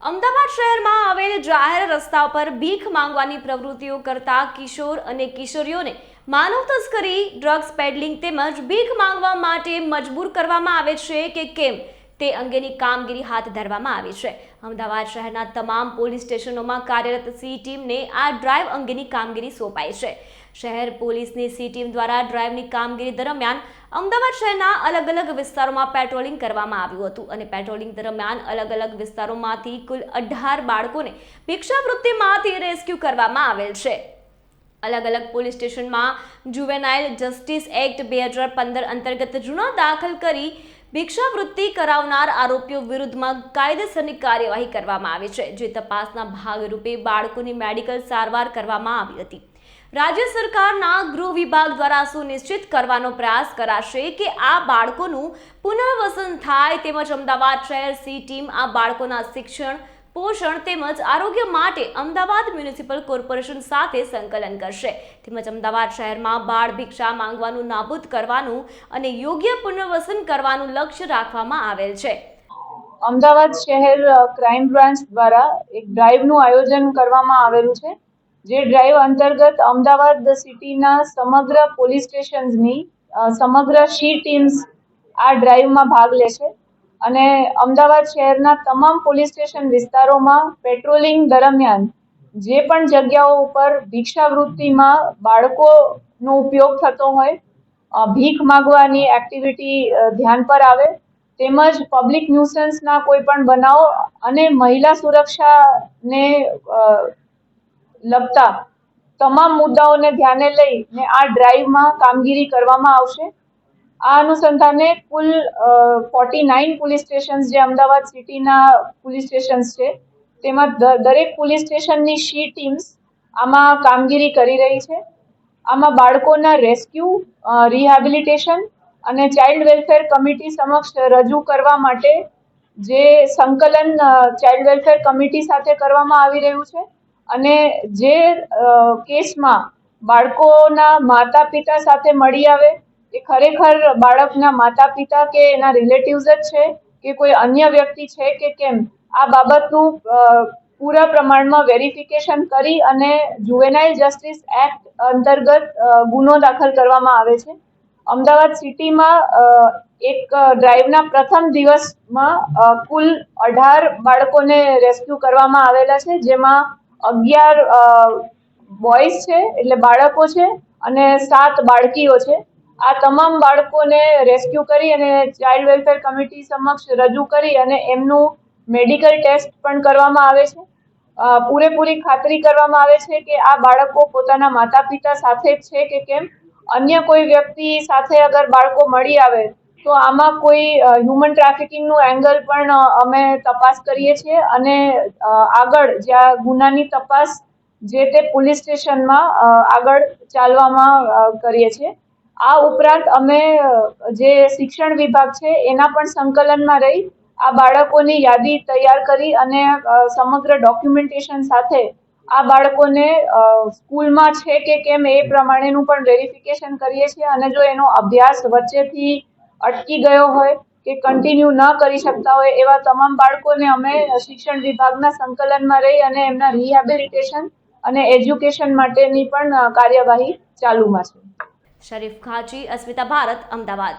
અમદાવાદ શહેરમાં આવેલ જાહેર રસ્તા પર ભીખ માંગવાની પ્રવૃત્તિઓ કરતા કિશોર અને કિશોરીઓને માનવ તસ્કરી, ડ્રગ્સ પેડલિંગ તેમજ ભીખ માંગવા માટે મજબૂર કરવામાં આવે છે કે કેમ? તે અંગેની કામગીરી હાથ ધરવામાં આવી છે. અમદાવાદ શહેરના તમામ પોલીસ સ્ટેશનોમાં કાર્યરત સી ટીમને આ ડ્રાઈવ અંગેની કામગીરી સોંપાઈ છે. શહેર પોલીસની સી ટીમ દ્વારા ડ્રાઈવની કામગીરી દરમિયાન અમદાવાદ શહેરના અલગ અલગ વિસ્તારોમાં પેટ્રોલિંગ કરવામાં આવ્યું હતું અને પેટ્રોલિંગ દરમિયાન અલગ અલગ વિસ્તારોમાંથી કુલ અઢાર બાળકોને ભિક્ષાવૃત્તિમાંથી રેસ્ક્યુ કરવામાં આવેલ છે. અલગ અલગ પોલીસ સ્ટેશનમાં જુવેનાઇલ જસ્ટિસ એક્ટ બે હજાર પંદર અંતર્ગત ગુનો દાખલ કરી ભિક્ષાવૃત્તિ કરાવનાર આરોપીઓ વિરુદ્ધમાં કાયદેસરની કાર્યવાહી કરવામાં આવી છે, જે તપાસના ભાગરૂપે બાળકોની મેડિકલ સારવાર કરવામાં આવી હતી. રાજ્ય સરકારના ગૃહ વિભાગ દ્વારા સુનિશ્ચિત કરવાનો પ્રયાસ કરાશે કે આ બાળકોનું પુનર્વસન થાય તેમજ અમદાવાદ શહેર સી ટીમ આ બાળકોના શિક્ષણ, પોષણ તેમજ આરોગ્ય માટે અમદાવાદ મ્યુનિસિપલ કોર્પોરેશન સાથે સંકલન કરશે. તેમજ અમદાવાદ શહેરમાં બાળ ભિક્ષા માંગવાનું નાબૂદ કરવાનું અને યોગ્ય પુનર્વસન કરવાનું લક્ષ્ય રાખવામાં આવેલ છે. અમદાવાદ શહેર ક્રાઇમ બ્રાન્ચ દ્વારા એક ડ્રાઈવનું આયોજન કરવામાં આવેલું છે. જે ડ્રાઈવ અંતર્ગત અમદાવાદ સિટીના સમગ્ર પોલીસ સ્ટેશન્સની સમગ્ર શી ટીમ્સ આ ડ્રાઈવમાં ભાગ લે છે. અને અમદાવાદ શહેરના તમામ પોલીસ સ્ટેશન વિસ્તારોમાં પેટ્રોલિંગ દરમિયાન જે પણ જગ્યાઓ ઉપર ભિક્ષાવૃત્તિમાં બાળકોનો ઉપયોગ થતો હોય ભીખ માગવાની એક્ટિવિટી ધ્યાન પર આવે, તેમજ પબ્લિક ન્યુસન્સના કોઈ પણ બનાવ અને મહિલા સુરક્ષાને લગતા તમામ મુદ્દાઓને ધ્યાને લઈને આ ડ્રાઈવમાં કામગીરી કરવામાં આવશે. આ અનુસંધાને કુલ ફોર્ટી નાઇન પોલીસ સ્ટેશન્સ જે અમદાવાદ સિટીના પોલીસ સ્ટેશન્સ છે, તેમાં દરેક પોલીસ સ્ટેશનની શી ટીમ્સ આમાં કામગીરી કરી રહી છે. આમાં બાળકોના રેસ્ક્યુ રિહેબિલિટેશન અને ચાઇલ્ડ વેલફેર કમિટી સમક્ષ રજૂ કરવા માટે જે સંકલન ચાઇલ્ડ વેલફેર કમિટી સાથે કરવામાં આવી રહ્યું છે. અને જે કેસમાં બાળકોના માતા પિતા સાથે મળી આવે, એ ખરેખર બાળકના માતા પિતા કે એના રિલેટિવ્સ જ છે કે કોઈ અન્ય વ્યક્તિ છે કે કેમ? આ બાબતનું પૂરા પ્રમાણમાં વેરિફિકેશન કરી અને જુવેનાઇલ જસ્ટિસ એક્ટ અંતર્ગત ગુનો દાખલ કરવામાં આવે છે. અમદાવાદ સિટીમાં એક ડ્રાઈવના પ્રથમ દિવસમાં કુલ અઢાર બાળકોને રેસ્ક્યુ કરવામાં આવેલા છે, જેમાં અગિયાર બોયઝ છે, એટલે બાળકો છે અને સાત બાળકીઓ છે. આ તમામ બાળકોને રેસ્ક્યુ કરી અને ચાઇલ્ડ વેલફેર કમિટી સમક્ષ રજૂ કરી અને એમનું મેડિકલ ટેસ્ટ પણ કરવામાં આવે છે. પૂરેપૂરી ખાતરી કરવામાં આવે છે કે આ બાળકો પોતાના માતા પિતા સાથે છે કે કેમ? અન્ય કોઈ વ્યક્તિ સાથે અગર બાળકો મળી આવે તો આમાં કોઈ હ્યુમન ટ્રાફિકિંગનું એંગલ પણ અમે તપાસ કરીએ છીએ અને આગળ જ્યાં ગુનાની તપાસ જે તે પોલીસ સ્ટેશનમાં આગળ ચાલવામાં કરીએ છીએ. આ ઉપરાંત અમે જે શિક્ષણ વિભાગ છે એના પણ સંકલનમાં રહી, આ બાળકોની યાદી તૈયાર કરી અને સમગ્ર ડોક્યુમેન્ટેશન સાથે આ બાળકોને સ્કૂલમાં છે કે કેમ એ પ્રમાણેનું પણ વેરિફિકેશન કરીએ છીએ અને જો એનો અભ્યાસ વચ્ચેથી અટકી ગયો હોય કે કન્ટિન્યુ ન કરી શકતા હોય એવા તમામ બાળકોને અમે શિક્ષણ વિભાગના સંકલનમાં રહી અને એમના રિહેબિલિટેશન અને એજ્યુકેશન માટેની પણ કાર્યવાહી ચાલુમાં છે. શરીફ ખાજી અસ્મિતા ભારત, અમદાવાદ.